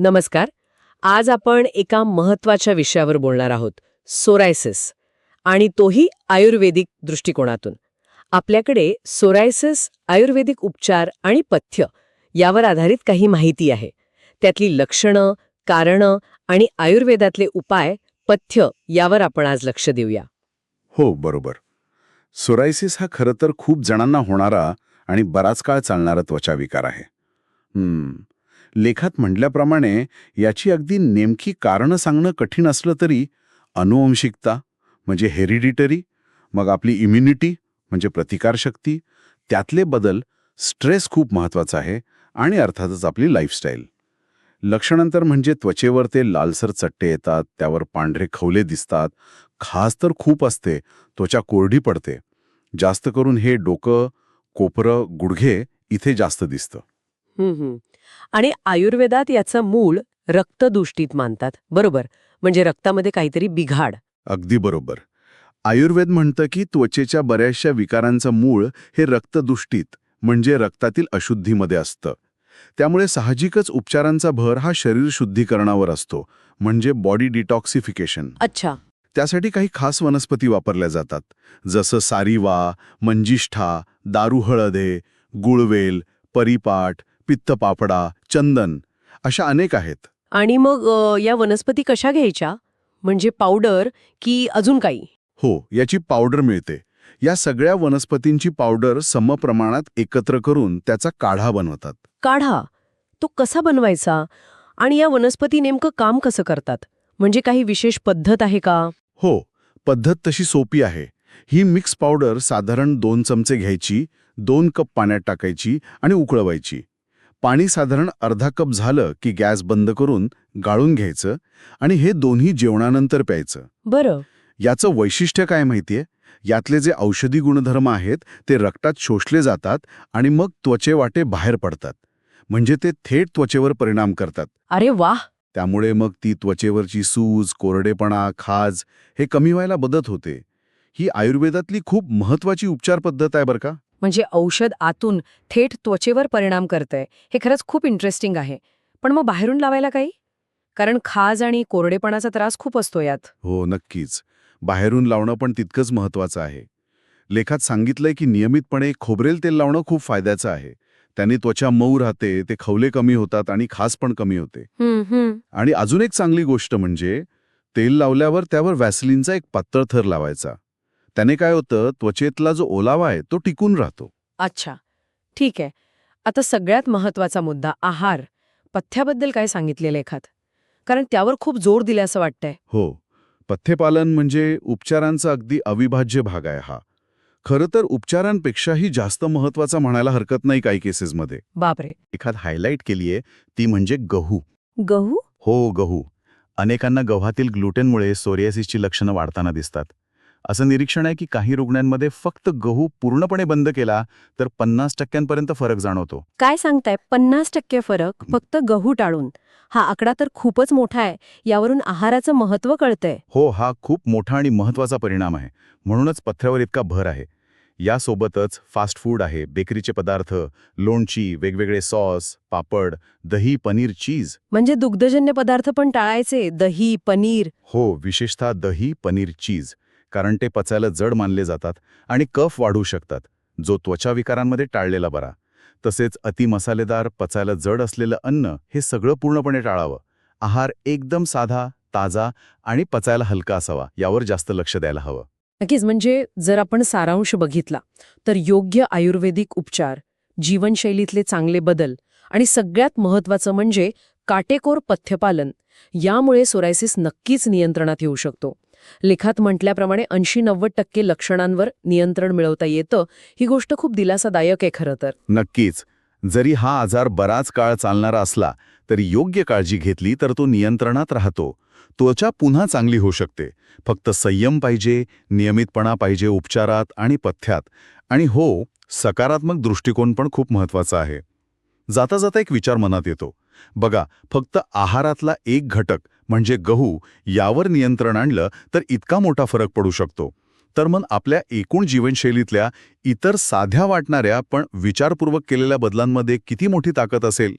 नमस्कार. आज आपण एका महत्त्वाच्या विषयावर बोलणार आहोत सोरायसिस. आणि तोही आयुर्वेदिक दृष्टिकोनातून. आपल्याकडे सोरायसिस आयुर्वेदिक उपचार आणि पथ्य यावर आधारित काही माहिती आहे. त्यातली लक्षणं कारणं आणि आयुर्वेदातले उपाय पथ्य यावर आपण आज लक्ष देऊया. हो बरोबर. सोरायसिस हा खरं तर खूप जणांना होणारा आणि बराच काळ चालणारा त्वचा विकार आहे. हम्म. लेखात म्हटल्याप्रमाणे याची अगदी नेमकी कारणं सांगणं कठीण असलं तरी अनुवंशिकता म्हणजे हेरिडिटरी मग आपली इम्युनिटी म्हणजे प्रतिकारशक्ती त्यातले बदल स्ट्रेस खूप महत्त्वाचा आहे आणि अर्थातच आपली लाईफस्टाईल. लक्षणांतर म्हणजे त्वचेवर ते लालसर चट्टे येतात त्यावर पांढरे खवले दिसतात खास तर खूप असते त्वचा कोरडी पडते. जास्त करून हे डोकं कोपरं गुडघे इथे जास्त दिसतं. आणि आयुर्वेदात याचं मूळ रक्तदुष्टीत मानतात. बरोबर? म्हणजे रक्तामध्ये काहीतरी बिघाड. अगदी बरोबर. आयुर्वेद म्हणतं की त्वचेच्या बऱ्याचशा विकारांचं मूळ हे रक्तदुष्टीत म्हणजे रक्तातील अशुद्धीमध्ये असतं. त्यामुळे साहजिकच उपचारांचा भर हा शरीर शुद्धीकरणावर असतो म्हणजे बॉडी डिटॉक्सिफिकेशन. अच्छा. त्यासाठी काही खास वनस्पती वापरल्या जातात जसं सारिवा मंजिष्ठा दारू हळदे गुळवेल परिपाट पित्तपापडा चंदन अशा अनेक आहेत. आणि मग या वनस्पती कशा घ्यायच्या? म्हणजे पावडर की अजून काही? हो याची पावडर मिळते. या सगळ्या वनस्पतींची पावडर समप्रमाणात एकत्र करून त्याचा काढा बनवतात. काढा? तो कसा बनवायचा? आणि या वनस्पती नेमकं काम कसं करतात? म्हणजे काही विशेष पद्धत आहे का? हो पद्धत तशी सोपी आहे. ही मिक्स पावडर साधारण दोन चमचे घ्यायची दोन कप पाण्यात टाकायची आणि उकळवायची. पाणी साधारण अर्धा कप झालं की गॅस बंद करून गाळून घ्यायचं आणि हे दोन्ही जेवणानंतर प्यायचं. बरं. याचं वैशिष्ट्य काय माहितीये? यातले जे औषधी गुणधर्म आहेत ते रक्तात शोषले जातात आणि मग त्वचेवाटे बाहेर पडतात. म्हणजे ते थेट त्वचेवर परिणाम करतात. अरे वाह त्यामुळे मग ती त्वचेवरची सूज कोरडेपणा खाज हे कमी व्हायला मदत होते. ही आयुर्वेदातली खूप महत्वाची उपचार पद्धत आहे बरं का? म्हणजे औषध आतून थेट त्वचेवर परिणाम करतंय. हे खरंच खूप इंटरेस्टिंग आहे. पण मग बाहेरून लावायला काही? कारण खाज आणि कोरडेपणाचा त्रास खूप असतो यात. हो नक्कीच. बाहेरून लावणं पण तितकंच महत्वाचं आहे. लेखात सांगितलंय की नियमितपणे खोबरेल तेल लावणं खूप फायद्याचं आहे. त्याने त्वचा मऊ राहते ते खवले कमी होतात आणि खास पण कमी होते. आणि अजून एक चांगली गोष्ट म्हणजे तेल लावल्यावर त्यावर वॅसलिनचा एक पातळ थर लावायचा. त्याने काय होतं त्वचेतला जो ओलावा आहे तो टिकून राहतो. अच्छा. ठीक आहे. आता सगळ्यात महत्त्वाचा मुद्दा आहार. पथ्याबद्दल काय सांगितले लेखात? कारण त्यावर खूप जोर दिले असं वाटतंय. हो. पथ्यपालन म्हणजे उपचारांचा अगदी अविभाज्य भाग आहे हा. खरं तर उपचारांपेक्षाही जास्त महत्त्वाचा म्हणायला हरकत नाही काही केसेसमध्ये. बापरे. एखाद हायलाईट केलीये ती म्हणजे गहू. गहू? हो गहू. अनेकांना गव्हातील ग्लुटेनमुळे सोरियासिसची लक्षणं वाढताना दिसतात. असं निरीक्षण आहे की काही रुग्णांमध्ये फक्त गहू पूर्णपणे बंद केला तर पन्नास टक्क्यांपर्यंत फरक जाणवतो. काय सांगताय? पन्नास टक्के फरक फक्त गहू टाळून. हा आकडा तर खूपच मोठा आहे. यावरून आहाराचं महत्त्व कळतंय. हो हा खूप मोठा आणि महत्त्वाचा परिणाम आहे. म्हणूनच पथ्यावर इतका भर आहे. यासोबतच फास्ट फूड आहे बेकरीचे पदार्थ लोणची वेगवेगळे सॉस पापड दही पनीर चीज. म्हणजे दुग्धजन्य पदार्थ पण टाळायचे दही पनीर. हो विशेषतः दही पनीर चीज. कारण ते पचायला जड मानले जातात आणि कफ वाढू शकतात. जो त्वचा विकारांमध्ये टाळलेला बरा. तसेच अति मसालेदार पचायला जड असलेलं अन्न हे सगळं पूर्णपणे टाळावं. आहार एकदम साधा ताजा आणि पचायला हलका असावा यावर जास्त लक्ष द्यायला हवं. नक्कीच म्हणजे जर आपण सारांश बघितला तर योग्य आयुर्वेदिक उपचार जीवनशैलीतले चांगले बदल आणि सगळ्यात महत्वाचं म्हणजे काटेकोर पथ्यपालन यामुळे सोरायसिस नक्कीच नियंत्रणात येऊ शकतो. लेखात म्हटल्याप्रमाणे ऐंशी नव्वद टक्के लक्षणांवर नियंत्रण मिळवता येतं. ही गोष्ट खूप दिलासादायक आहे खरं तर. नक्कीच. जरी हा आजार बराच काळ चालणारा असला तरी योग्य काळजी घेतली तर तो नियंत्रणात राहतो. त्वचा पुन्हा चांगली होऊ शकते. फक्त संयम पाहिजे नियमितपणा पाहिजे उपचारात आणि पथ्यात. आणि हो सकारात्मक दृष्टिकोन पण खूप महत्त्वाचा आहे. जाता जाता एक विचार मनात येतो. बघा फक्त आहारातला एक घटक म्हणजे गहू यावर नियंत्रण आणलं तर इतका मोठा फरक पडू शकतो. तर मग आपल्या एकूण जीवनशैलीतल्या इतर साध्या वाटणाऱ्या पण विचारपूर्वक केलेल्या बदलांमध्ये किती मोठी ताकद असेल?